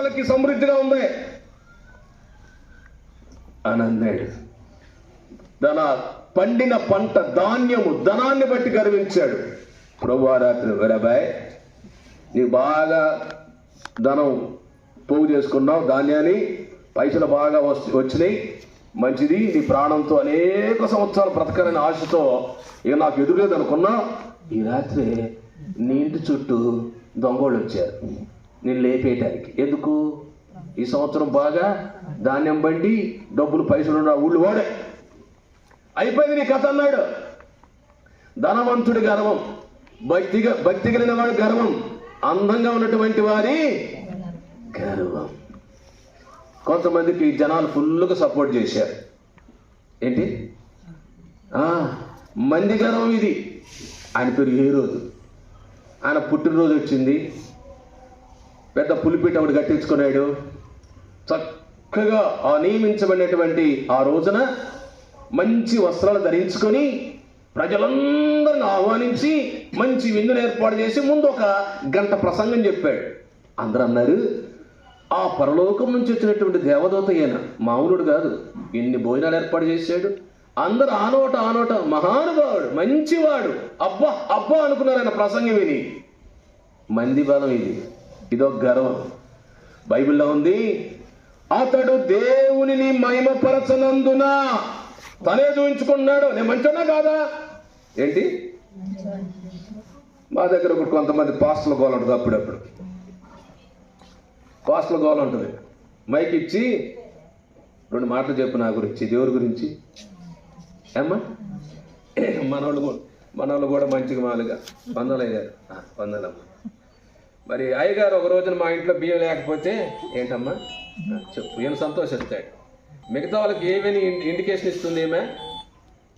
సంవత్సరాలకి సమృద్ధిగా ఉంది. అని అన్నాడు. తన పండిన పంట ధాన్యము ధనాన్ని బట్టి గర్వించాడు ప్రభు రాత్రి వరబాయ్ నీ బాగా ధనం పోగు చేసుకున్నావు ధాన్యాన్ని పైసలు బాగా వస్తు- వచ్చినాయి. మంచిది నీ ప్రాణంతో అనేక సంవత్సరాలు బ్రతకాలని ఆశతో ఇక నాకు ఎదురులేదు అనుకున్నా ఈ రాత్రి నీ ఇంటి చుట్టూ దొంగోళ్ళు వచ్చారు. నేను లేపేయటానికి. ఎందుకు? ఈ సంవత్సరం బాగా ధాన్యం బండి డబ్బులు పైసలు ఉన్న ఊళ్ళు వాడే. అయిపోయింది నీ కథ అన్నాడు. ధనవంతుడి గర్వం భక్తిగా భక్తి కలిగిన వాడి గర్వం అందంగా ఉన్నటువంటి వారి గర్వం. కొంతమందికి జనాలు ఫుల్గా సపోర్ట్ చేశారు. ఏంటి? మంది గర్వం ఇది. ఆయన పేరు ఏ రోజు ఆయన పుట్టినరోజు వచ్చింది. పెద్ద పులిపీట ఒకటి కట్టించుకున్నాడు. చక్కగా ఆ నియమించబడినటువంటి ఆ రోజున మంచి వస్త్రాలు ధరించుకొని ప్రజలందరిని ఆహ్వానించి మంచి విందును ఏర్పాటు చేసి ముందు ఒక గంట ప్రసంగం చెప్పాడు. అందరూ అన్నారు ఆ పరలోకం నుంచి వచ్చినటువంటి దేవదూత ఈయన మామూలుడు కాదు. ఎన్ని భోజనాలు ఏర్పాటు చేశాడు? అందరు ఆనోట ఆనోట మహానుభావుడు మంచివాడు. అబ్బా అబ్బా అనుకున్నారు ఆయన ప్రసంగం విని మంది బలం ఇది. ఇదొక గర్వం. బైబిల్లో ఉంది అతడు దేవునిని మహిమపరచనందున తనే చూపించుకున్నాడు నేను మంచోనా కాదా? ఏంటి? మా దగ్గర ఒకటి కొంతమంది పాస్టల్ గోల ఉంటుంది అప్పుడప్పుడు. పాస్టల్ గోల ఉంటుంది. మైక్ ఇచ్చి రెండు మాటలు చెప్పు నా గురించి. దేవుడి గురించి. ఏమ్మా? మనోళ్ళు కూడా మనోళ్ళు కూడా మంచిగా మాలుగా వందలు అయ్యారు వందలమ్మా మరి అయ్యగారు ఒక రోజున మా ఇంట్లో బియ్యం లేకపోతే ఏంటమ్మా? చెప్పు. ఏం సంతోషిస్తాడు. మిగతా వాళ్ళకి ఏమని ఇండికేషన్ ఇస్తుంది ఏమే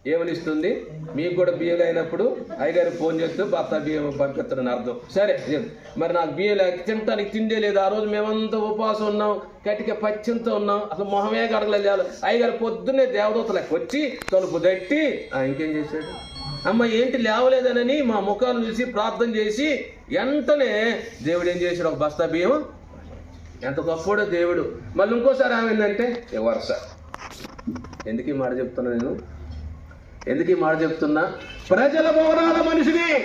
ఏమని ఇస్తుంది? మీకు కూడా బియ్యం లేనప్పుడు అయ్యగారు ఫోన్ చేస్తూ భర్త బియ్యం పంపిస్తాడని అర్థం. సరే మరి నాకు బియ్యం లేక తినటానికి తిండే లేదు. ఆ రోజు మేమంతా ఉపవాసం ఉన్నాం. కటిక పచ్చంతో ఉన్నాం. అసలు మొహమే కడగలేదు అయ్యగారు పొద్దున్నే దేవదూతలకు వచ్చి తలుపు దట్టి ఇంకేం చేశాడు? అమ్మ ఏంటి లేవలేదనని మా ముఖాలు చూసి ప్రార్థన చేసి వెంటనే దేవుడు ఏం చేశాడు? ఒక బస్తా బియ్యం ఎంత గొప్పడో దేవుడు. మళ్ళీ ఇంకోసారి ఏమైందంటే ఏ వరుస. ఎందుకు ఈ మాట చెప్తున్నా నేను? ఎందుకు ఈ మాట చెప్తున్నా? ప్రజల భవనాల మనిషిని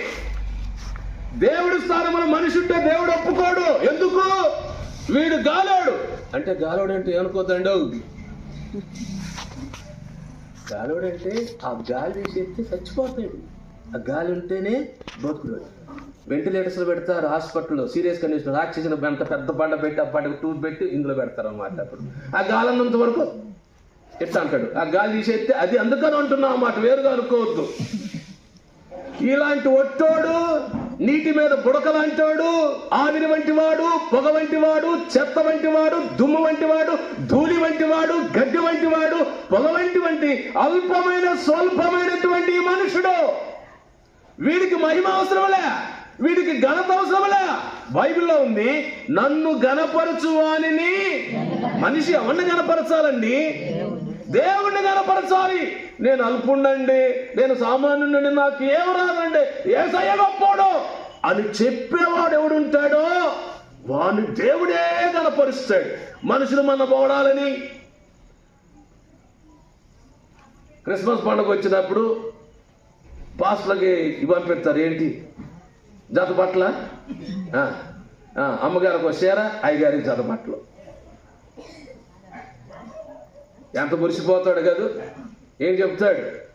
దేవుడు స్థానం మనిషి ఉంటే దేవుడు ఒప్పుకోడు. ఎందుకు? వీడు గాలోడు. అంటే గాలోడు అంటే ఏమనుకోద్దండు? గాలోడు అంటే ఆ గాలి తీసేస్తే చచ్చిపోతాడు. ఆ గాలి ఉంటేనే బతుకుడు. వెంటిలేటర్స్లో పెడతారు హాస్పిటల్లో సీరియస్ కండిషన్ ఆక్సిజన్ అంత పెద్ద బండ పెట్టి ఆ బండకు టూబ్ పెట్టి ఇందులో పెడతారు అన్నమాట అప్పుడు. ఆ గాలి అన్నంత వరకు ఎట్లా అంటాడు? ఆ గాలి తీసేస్తే అది అందుకని అంటున్నాం అన్నమాట వేరుగా అనుకోవద్దు. ఇలాంటి ఒట్టోడు నీటి మీద బుడక లాంటివాడు ఆవిరి వంటి వాడు పొగ వంటి వాడు చెత్త వంటి వాడు దుమ్ము వంటి వాడు ధూళి వంటి వాడు గడ్డి వంటి వాడు పొగ వంటి వంటి అల్పమైన స్వల్పమైనటువంటి మనుషుడు. వీడికి మహిమ అవసరంలే వీడికి ఘనత అవసరమలా బైబిల్లో ఉంది నన్ను గణపరచు వానిని మనిషి ఎవరిని గణపరచాలండి దేవుణ్ణి గణపరచాలి నేను అల్పుండండి నేను సామాన్యుండండి నాకు ఏం రాదండి. ఏ గొప్పోడు. అని చెప్పేవాడు ఎవడుంటాడో వాని దేవుడే గణపరుస్తాడు మనుషులు మన పోవడాలని. క్రిస్మస్ పండుగ వచ్చినప్పుడు పాస్టర్లకి ఇవి పంపిస్తారు ఏంటి? జత బట్టల ఆ, ఆ, అమ్మగారికి వచ్చారా అయ్యగారికి జత బట్టలు ఎంత మురిసిపోతాడు కదా? ఏం చెప్తాడు?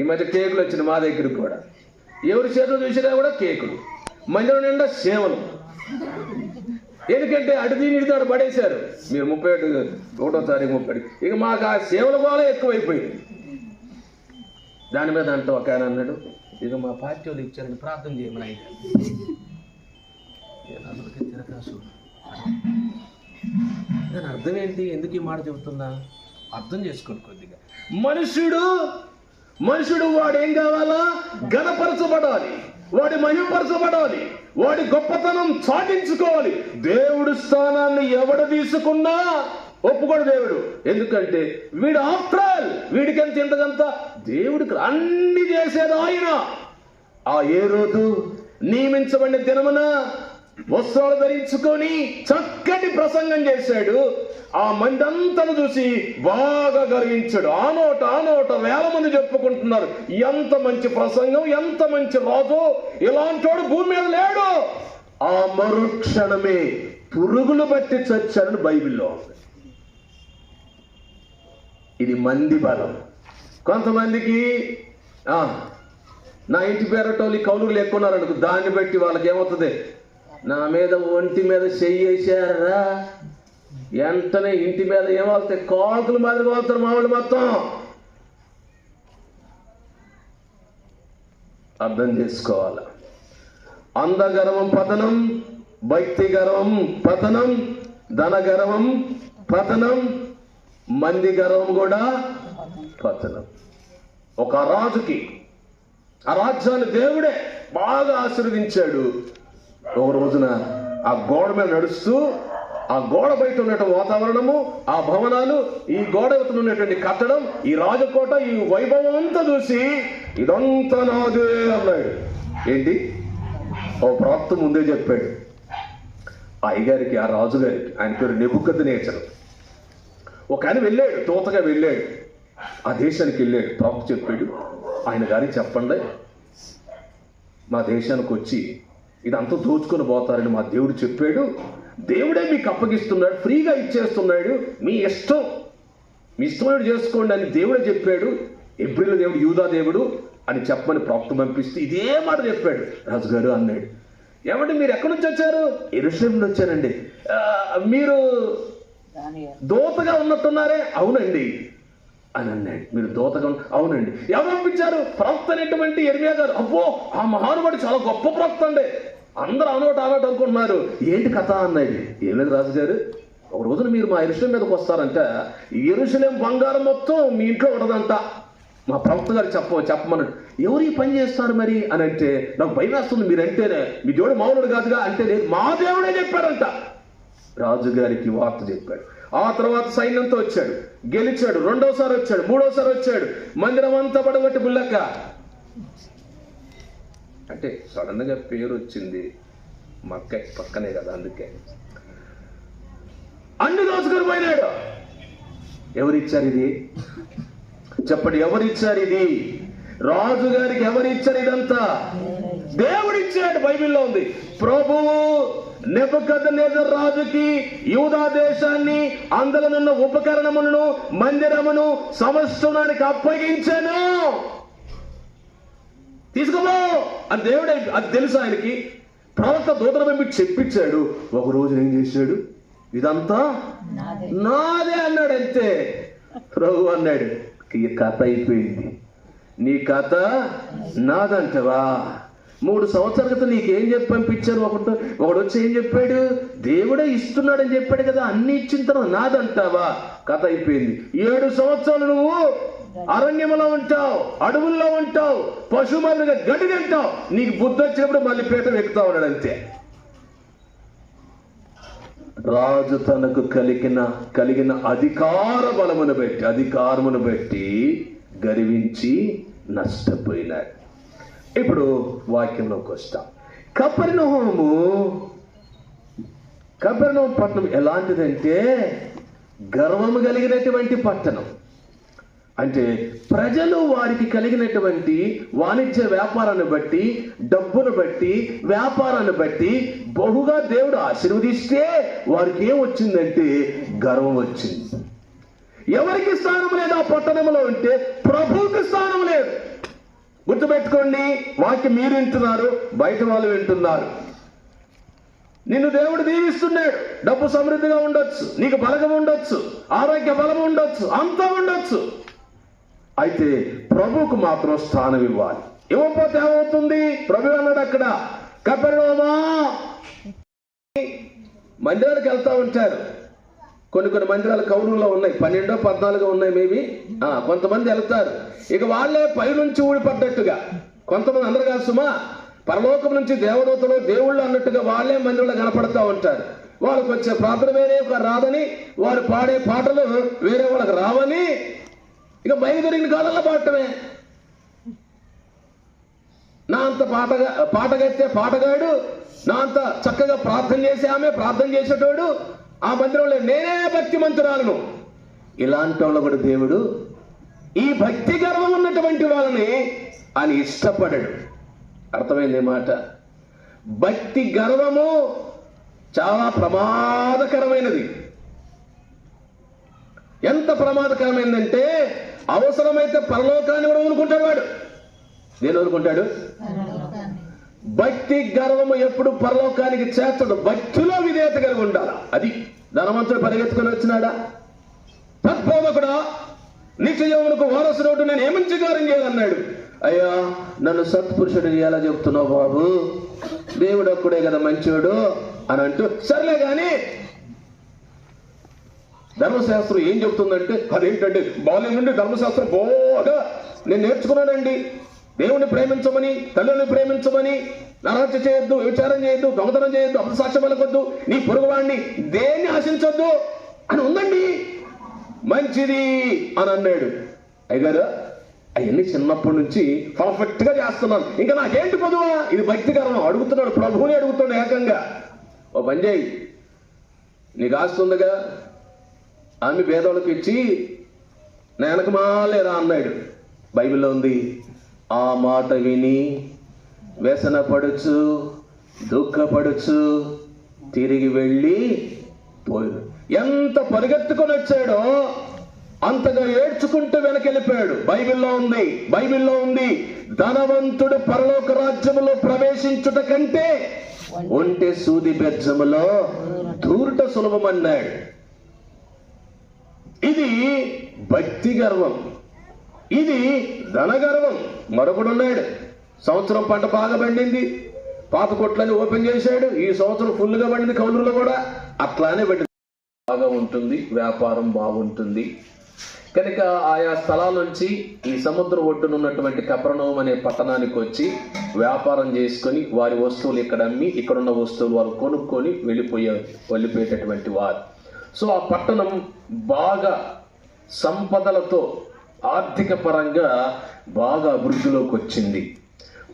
ఈ మధ్య కేకులు వచ్చిన మా దగ్గరికి కూడా. ఎవరి చేతులు చూసినా కూడా కేకులు. మందిరం నిండా సేవలు. ఎందుకంటే అటు దీని ఇటు పడేశారు. మీరు ముప్పై ఒకటి ఒకటో తారీఖు ముప్పై ఇక మాకు ఆ సేవల కూడా ఎక్కువైపోయింది. దాని మీద అంటే ఒక ఆయన అన్నాడు ఇక మా పార్టీ వాళ్ళు ఇచ్చారని ప్రార్థన చేయమని ఆయన. తిరకాసు. దాని అర్థం ఏంటి? ఎందుకు ఈ మాట చెబుతున్నా? అర్థం చేసుకోండి కొద్దిగా. మనుషుడు మనుషుడు వాడు ఏం కావాలా? గణపరచబడాలి వాడి మహిమపరచబడాలి. వాడి గొప్పతనం చాటించుకోవాలి దేవుడు స్థానాన్ని ఎవడు తీసుకున్నా ఒప్పుకోడు దేవుడు. ఎందుకంటే వీడు ఆఫ్టర్ ఆల్ వీడికి ఎంత ఇంతకంత? దేవుడికి అన్ని చేసేది ఆయన. ఆ ఏ రోజు నియమించబడిన దినమున వస్త్రాలు ధరించుకొని చక్కటి ప్రసంగం చేశాడు. ఆ మంది అంతను చూసి బాగా గర్వించాడు. ఆ నోట ఆ నోట వేల మంది చెప్పుకుంటున్నారు. ఎంత మంచి ప్రసంగం ఎంత మంచి రాజు ఇలాంటోడు భూమి మీద లేడు. ఆ మరుక్షణమే పురుగులు బట్టి చచ్చారని బైబిల్లో ఉంది. ఇది మంది బలం కొంతమందికి నా ఇంటి పేరటోళ్ళు కౌలులు లేకున్నారు దాన్ని బట్టి వాళ్ళకి ఏమవుతుంది నా మీద ఒంటి మీద చెయ్యి వేసారా? వెంటనే ఇంటి మీద ఏమవుతాయి? కాకులు మాదిరి పోతారు మా వాళ్ళు మొత్తం. అర్థం చేసుకోవాలి? అందగర్వం పతనం భక్తి గర్వం పతనం ధన గర్వం పతనం మంది గర్వం కూడా పతనం. ఒక రాజుకి ఆ రాజ్యాన్ని దేవుడే బాగా ఆశీర్వదించాడు. ఒక రోజున ఆ గోడ మీద నడుస్తూ ఆ గోడ బయట ఉన్నటువంటి వాతావరణము ఆ భవనాలు ఈ గోడ యువతలు ఉన్నటువంటి కట్టడం ఈ రాజకోట ఈ వైభవం అంతా చూసి ఇదంతా నాదే అన్నాడు. ఏంటి? ఓ ప్రాప్త ముందే చెప్పాడు. ఆ అయ్యగారికి ఆ రాజుగారికి ఆయన పేరు నెబుకద్దు నేచరు ఒక ఆయన వెళ్ళాడు తోతగా వెళ్ళాడు. ఆ దేశానికి వెళ్ళాడు. ప్రాప్త చెప్పాడు ఆయన గారికి చెప్పండి. మా దేశానికి వచ్చి ఇదంతా దోచుకొని పోతారని మా దేవుడు చెప్పాడు. దేవుడే మీకు అప్పగిస్తున్నాడు ఫ్రీగా ఇచ్చేస్తున్నాడు. మీ ఇష్టం మీ ఇష్టమైన చేసుకోండి అని దేవుడే చెప్పాడు. ఎబ్రిల్ దేవుడు యూదా దేవుడు అని చెప్పమని ప్రాప్తం పంపిస్తే ఇదే మాట చెప్పాడు. రాజుగారు అన్నాడు ఏమంటే మీరు ఎక్కడి నుంచి వచ్చారు? ఎరుషం నుంచి వచ్చారండి మీరు దోతగా ఉన్నట్టున్నారే అవునండి. అని అన్నాడు. మీరు దోతగా అవునండి. ఎవరు పంపించారు? ప్రవక్త అనేటువంటి ఎర్మియా గారు. అబ్బో ఆ మహానుభావుడు చాలా గొప్ప ప్రవక్త అండి. అందరూ అనోట అనోట అనుకుంటున్నారు. ఏంటి కథ అన్నది? ఏం లేదు రాజుగారు. ఒక రోజున మీరు మా ఎరుసలేం మీదకి వస్తారంట. ఈ ఎరుసలేం బంగారం మొత్తం మీ ఇంట్లో ఉండదంట. మా ప్రవక్త గారు చెప్ప చెప్పమన్నాడు. ఎవరు ఈ పని చేస్తారు మరి? అని అంటే నాకు భయం వేస్తుంది మీరంటేనే. మీ దేవుడు మామూలుడు కాదుగా? అంటే లేదు. మా దేవుడే చెప్పారంట. రాజుగారికి వార్త చెప్పాడు. ఆ తర్వాత సైన్యంతో వచ్చాడు. గెలిచాడు. రెండోసారి వచ్చాడు. మూడోసారి వచ్చాడు. మందిరం అంతా పడగొట్టి బుల్లక్క. అంటే సడన్గా పేరు వచ్చింది మక్క పక్కనే కదా అందుకే. అన్ని దోచుకొని పోయినాడు. ఎవరిచ్చారు ఇది? చెప్పండి ఎవరిచ్చారు ఇది? రాజు గారికి ఎవరిచ్చారు ఇదంతా? దేవుడిచ్చాడు బైబిల్లో ఉంది. ప్రభువు నెబుకద్నెజర్ రాజుకి యూదా దేశాన్ని అందులోనున్న ఉపకరణములను మందిరమును సమస్తానికి అప్పగించాను. తీసుకోమో అని దేవుడే అది తెలుసు ఆయనకి. ప్రవక్త దూతల పంపి చెప్పించాడు. ఒక రోజు ఏం చేశాడు? ఇదంతా నాదే. అన్నాడు అంతే. ప్రభు అన్నాడు ఈ కథ అయిపోయింది. నీ కథ నాదంటవా? మూడు సంవత్సరాల క్రితం నీకేం చెప్పి పంపించారు? ఒకటి ఒకడు వచ్చి ఏం చెప్పాడు? దేవుడే ఇస్తున్నాడని చెప్పాడు కదా అన్ని ఇచ్చిన తర్వాత నాదంటావా? కథ అయిపోయింది. ఏడు సంవత్సరాలు నువ్వు అరణ్యంలో ఉంటావు అడవుల్లో ఉంటావు పశువులుగా గడ్డి తింటావు. నీకు బుద్ధి వచ్చినప్పుడు మళ్ళీ పీట ఎక్కుతా ఉన్నాడు అంతే. రాజు తనకు కలిగిన కలిగిన అధికార బలమును బట్టి అధికారమును బట్టి గర్వించి నష్టపోయినాడు. ఇప్పుడు వాక్యంలోకి వస్తాం. కపర్ణహోము కపరినహోం పట్టణం ఎలాంటిదంటే గర్వము కలిగినటువంటి పట్టణం. అంటే ప్రజలు వారికి కలిగినటువంటి వాణిజ్య వ్యాపారాన్ని బట్టి డబ్బును బట్టి వ్యాపారాన్ని బట్టి బహుగా దేవుడు ఆశీర్వదిస్తే వారికి ఏం వచ్చిందంటే గర్వం వచ్చింది. ఎవరికి స్థానం లేదు ఆ పట్టణంలో ఉంటే ప్రభువుకి స్థానం లేదు. గుర్తుపెట్టుకోండి వాక్యం మీరు వింటున్నారు బయట వాళ్ళు వింటున్నారు. నిన్ను దేవుడు దీవిస్తున్నాడు. డబ్బు సమృద్ధిగా ఉండొచ్చు నీకు బలగం ఉండొచ్చు ఆరోగ్య బలం ఉండొచ్చు అంతా ఉండొచ్చు. అయితే ప్రభువుకు మాత్రం స్థానం ఇవ్వాలి. ఇవ్వకపోతే ఏమవుతుంది ప్రభు అన్నాడు అక్కడ కపెర్నోమా మందిరానికి వెళ్తా ఉంటారు. కొన్ని కొన్ని మందిరాలు కౌరుల్లో ఉన్నాయి. పన్నెండో పద్నాలుగో ఉన్నాయి మేబీ కొంతమంది వెళ్తారు. ఇక వాళ్ళే పైనుంచి ఊడిపడ్డట్టుగా. కొంతమంది అందరు కాదు సుమా పరలోకం నుంచి దేవదూతలు దేవుళ్ళు అన్నట్టుగా వాళ్ళే మందిరంలో కనపడతా ఉంటారు. వాళ్ళకి వచ్చే ప్రార్థన వేరే ఒక రాదని వారు పాడే పాటలు వేరే వాళ్ళకి రావని. ఇక బయలుదేరిన కాలంలో పాడటమే. నా అంత పాటగా పాటగట్టే పాటగాడు నా అంత చక్కగా ప్రార్థన చేసే ఆమె ప్రార్థన చేసేటోడు ఆ మందిరంలో నేనే భక్తి మంతురాలను ఇలాంటి వాళ్ళు కూడా దేవుడు ఈ భక్తి గర్వం ఉన్నటువంటి వాళ్ళని ఆయన ఇష్టపడడు. అర్థమైంది మాట? భక్తి గర్వము చాలా ప్రమాదకరమైనది. ఎంత ప్రమాదకరమైందంటే అవసరమైతే పరలోకాన్ని కూడా ఊరుకుంటాడు వాడు. నేను ఊరుకుంటాడు? భక్తి గర్వము ఎప్పుడు పరలోకానికి చేర్చడు భక్తిలో విధేయత కలిగి ఉండాలి? అది ధనవంతుడు పరిగెత్తుకొని వచ్చినాడా? తద్బోధకుడా నిత్యజీవునికి వారసుడు నేను ఏమని చికారం చేయాలన్నాడు? అయ్యా నన్ను సత్పురుషుడు ఎలా చెప్తున్నావు బాబు? దేవుడు ఒక్కడే కదా మంచివాడు అని అంటూ సర్లే గాని. ధర్మశాస్త్రం ఏం చెప్తుందంటే అదేంటంటే బాల్యం నుండి ధర్మశాస్త్రం బాగా నేను నేర్చుకున్నానండి. దేవుని ప్రేమించమని తల్లిని ప్రేమించమని నరహత్య చేయొద్దు విచారం చేయొద్దు దొంగతనం చేయొద్దు అపసాక్ష్యం పలకొద్దు. నీ పొరుగువాడిని దేన్ని ఆశించొద్దు అని ఉందండి. మంచిది అని అన్నాడు. అయ్యగారు అవన్నీ చిన్నప్పటి నుంచి పర్ఫెక్ట్గా చేస్తున్నాను. ఇంకా నాకేంటి పొదువా ఇది భక్తికరణం అడుగుతున్నాడు ప్రభువుని అడుగుతున్నాడు ఏకంగా. ఓ పని చేయి నీకు ఆస్తి ఉందిగా? ఆమె పేదోళ్ళకి ఇచ్చి నేనకమాలేరా అన్నాడు. బైబిల్లో ఉంది. ఆ మాట విని వ్యసనపడుచు దుఃఖపడుచు తిరిగి వెళ్ళి పోయాడు. ఎంత పరిగెత్తుకొని వచ్చాడో అంతగా ఏడ్చుకుంటూ వెనకెళ్ళిపోయాడు. బైబిల్లో ఉంది బైబిల్లో ఉంది ధనవంతుడు పరలోక రాజ్యములో ప్రవేశించుట కంటే ఒంటే సూది బెజ్జములో దూరుట సులభమన్నాడు. ఇది భక్తి గర్వం. ఇది ధనగర్వం. మరొకడు ఉన్నాడు. సంవత్సరం పంట బాగా పండింది. పాత కొట్లని ఓపెన్ చేశాడు. ఈ సంవత్సరం ఫుల్గా పండింది కౌలులో కూడా. అట్లానే పెట్టింది బాగా ఉంటుంది. వ్యాపారం బాగుంటుంది. కనుక ఆయా స్థలాల నుంచి ఈ సముద్ర ఒడ్డున ఉన్నటువంటి కపరణం అనే పట్టణానికి వచ్చి వ్యాపారం చేసుకొని వారి వస్తువులు ఇక్కడ అమ్మి ఇక్కడున్న వస్తువులు వారు కొనుక్కొని వెళ్ళిపోయే వెళ్ళిపోయేటటువంటి వారు. సో ఆ పట్టణం బాగా సంపదలతో ఆర్థిక పరంగా బాగా అభివృద్ధిలోకి వచ్చింది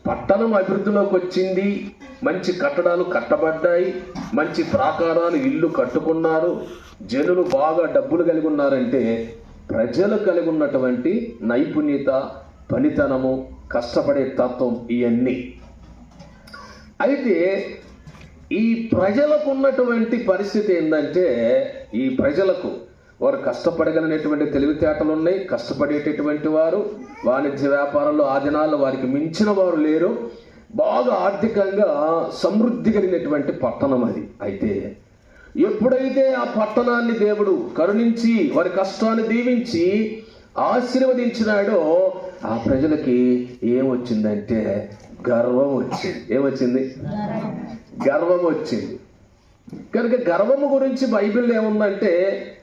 పట్టణం అభివృద్ధిలోకి వచ్చింది మంచి కట్టడాలు కట్టబడ్డాయి. మంచి ప్రాకారాలు ఇల్లు కట్టుకున్నారు. జనులు బాగా డబ్బులు కలిగి ఉన్నారంటే ప్రజలు కలిగి ఉన్నటువంటి నైపుణ్యత పనితనము కష్టపడే తత్వం ఇవన్నీ అయితే ఈ ప్రజలకు ఉన్నటువంటి పరిస్థితి ఏంటంటే ఈ ప్రజలకు వారు కష్టపడగలిగినటువంటి తెలివితేటలు ఉన్నాయి కష్టపడేటటువంటి వారు వాణిజ్య వ్యాపారంలో ఆదినాల్లో వారికి మించిన వారు లేరు. బాగా ఆర్థికంగా సమృద్ధి కలిగినటువంటి పట్టణం అది అయితే. ఎప్పుడైతే ఆ పట్టణాన్ని దేవుడు కరుణించి వారి కష్టాన్ని దీవించి ఆశీర్వదించినాడో ఆ ప్రజలకి ఏమొచ్చిందంటే గర్వం వచ్చింది. ఏమొచ్చింది? గర్వం వచ్చింది. కనుక గర్వము గురించి బైబిల్ ఏముందంటే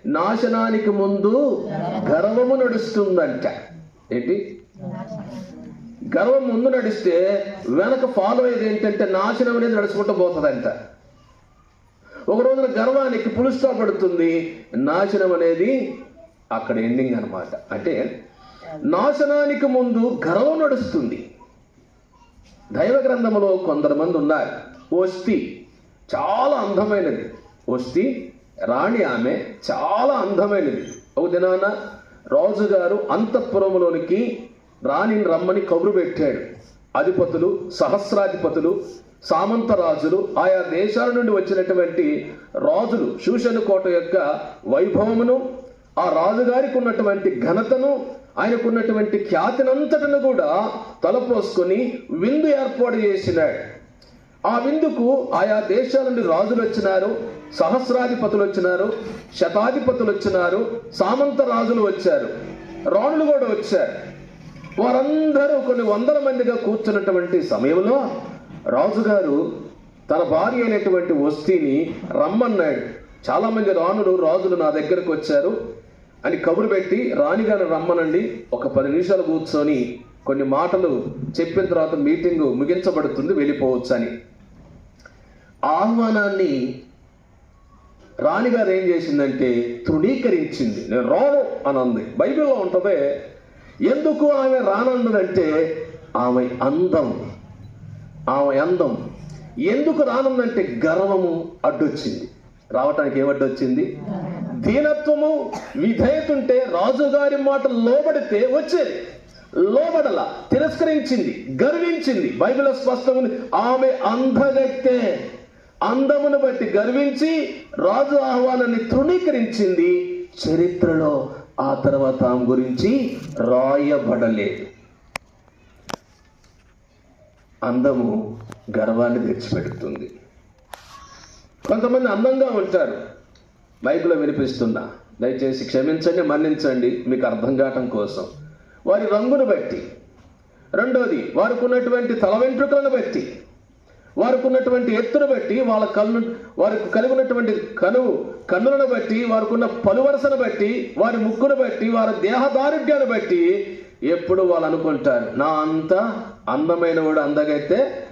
నాశనానికి ముందు గర్వము నడుస్తుందంట. ఏంటి? గర్వం ముందు నడిస్తే వెనక ఫాలో అయ్యేది ఏంటంటే నాశనం అనేది నడుచుకుంటూ పోతుందంట. ఒక రోజున గర్వానికి పులుస్తా పడుతుంది నాశనం అనేది అక్కడ ఎండింగ్ అన్నమాట. అంటే నాశనానికి ముందు గర్వం నడుస్తుంది. దైవ గ్రంథములో కొందరు మంది ఉన్నారు. ఓస్తి చాలా అందమైనది. వస్తే రాణి ఆమె చాలా అందమైనది. ఒక దినాన రాజుగారు అంతఃపురంలోనికి రాణిని రమ్మని కబురు పెట్టాడు. అధిపతులు సహస్రాధిపతులు సామంత రాజులు ఆయా దేశాల నుండి వచ్చినటువంటి రాజులు శూషణ కోట యొక్క వైభవమును ఆ రాజుగారికి ఉన్నటువంటి ఘనతను ఆయనకున్నటువంటి ఖ్యాతినంతటను కూడా తలపోసుకొని విందు ఏర్పాటు చేసినాడు. ఆ విందుకు ఆయా దేశాల నుండి రాజులు వచ్చినారు సహస్రాధిపతులు వచ్చినారు శతాధిపతులు వచ్చినారు సామంత రాజులు వచ్చారు రాణులు కూడా వచ్చారు. వారందరూ కొన్ని వందల మందిగా కూర్చున్నటువంటి సమయంలో రాజుగారు తన భార్య అయినటువంటి వస్తీని రమ్మన్నాడు. చాలామంది రాణులు రాజులు నా దగ్గరకు వచ్చారు అని కబురు పెట్టి రాణిగారు రమ్మనండి ఒక పది నిమిషాలు కూర్చొని కొన్ని మాటలు చెప్పిన తర్వాత మీటింగు ముగించబడుతుంది వెళ్ళిపోవచ్చు అని ఆహ్వానాన్ని రాణిగారు ఏం చేసిందంటే తృణీకరించింది. నేను రాను అని అంది. బైబిల్లో ఉంటుంది ఎందుకు ఆమె రానన్నదంటే ఆమె అందం ఆమె అందం. ఎందుకు రానుందంటే గర్వము అడ్డొచ్చింది. రావటానికి ఏమడ్డొచ్చింది దీనత్వము విధేయతుంటే రాజుగారి మాట లోబడితే వచ్చేది. లోబడల తిరస్కరించింది గర్వించింది. బైబిల్ స్పష్టం ఉంది ఆమె అందగత్తె అందమును బట్టి గర్వించి రాజు ఆహ్వానాన్ని తృణీకరించింది. చరిత్రలో ఆ తర్వాత ఆమె గురించి రాయబడలేదు. అందము గర్వాన్ని తెచ్చిపెడుతుంది. కొంతమంది అందంగా ఉంటారు. బైబిల్లో వినిపిస్తున్నా దయచేసి క్షమించండి మన్నించండి మీకు అర్థం కావటం కోసం. వారి రంగును బట్టి. రెండోది వారికి ఉన్నటువంటి తల వెంట్రుకలను బట్టి. వారికి ఉన్నటువంటి ఎత్తును బట్టి వాళ్ళ కళ్ళు వారికి కలిగి ఉన్నటువంటి కను కన్నులను బట్టి వారికి ఉన్న పలువరసను బట్టి వారి ముక్కును బట్టి వారి దేహదారుఢ్యాన్ని బట్టి ఎప్పుడు వాళ్ళు అనుకుంటారు. నా అంత అందమైన వాడు అందగైతే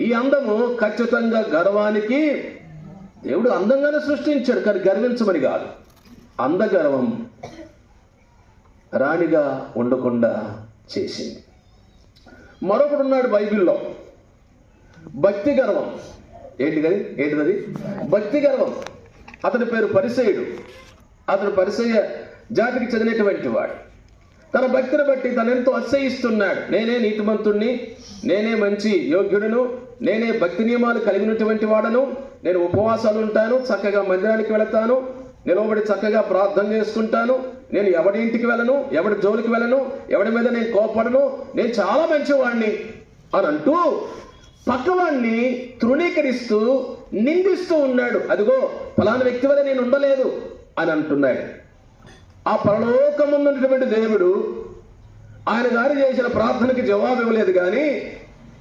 ఈ అందము ఖచ్చితంగా గర్వానికి దేవుడు అందంగానే సృష్టించాడు కానీ గర్వించమని కాదు. అందగర్వం రాణిగా ఉండకుండా చేసింది. మరొకడున్నాడు బైబిల్లో. భక్తి గర్వం. ఏంటిది ఏంటిది భక్తి గర్వం. అతని పేరు పరిసయుడు. అతడు పరిసయ జాతికి చెందినటువంటి వాడు. తన భక్తిని బట్టి తను ఎంతో అసహిస్తున్నాడు నేనే నీతిమంతుణ్ణి నేనే మంచి యోగ్యుడును నేనే భక్తి నియమాలు కలిగినటువంటి వాడను. నేను ఉపవాసాలు ఉంటాను చక్కగా మందిరానికి వెళతాను నిలవబడి చక్కగా ప్రార్థన చేసుకుంటాను నేను ఎవడి ఇంటికి వెళ్ళను ఎవడి జోలికి వెళ్ళను ఎవడి మీద నేను కోపడను నేను చాలా మంచివాడిని అని అంటూ పక్కవాణ్ణి తృణీకరిస్తూ నిందిస్తూ ఉన్నాడు. అదిగో ఫలానా వ్యక్తి వల్ల నేను ఉండలేదు అని అంటున్నాడు. ఆ పరలోకమున్నటువంటి దేవుడు ఆయన గారు చేసిన ప్రార్థనకి జవాబు ఇవ్వలేదు కానీ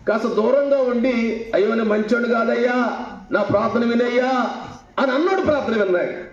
కాస్త దూరంగా ఉండి అయ్యో నేను మంచోడు కాదయ్యా నా ప్రార్థన వినయ్యా అని అన్నాడు ప్రార్థన విన్నాడు.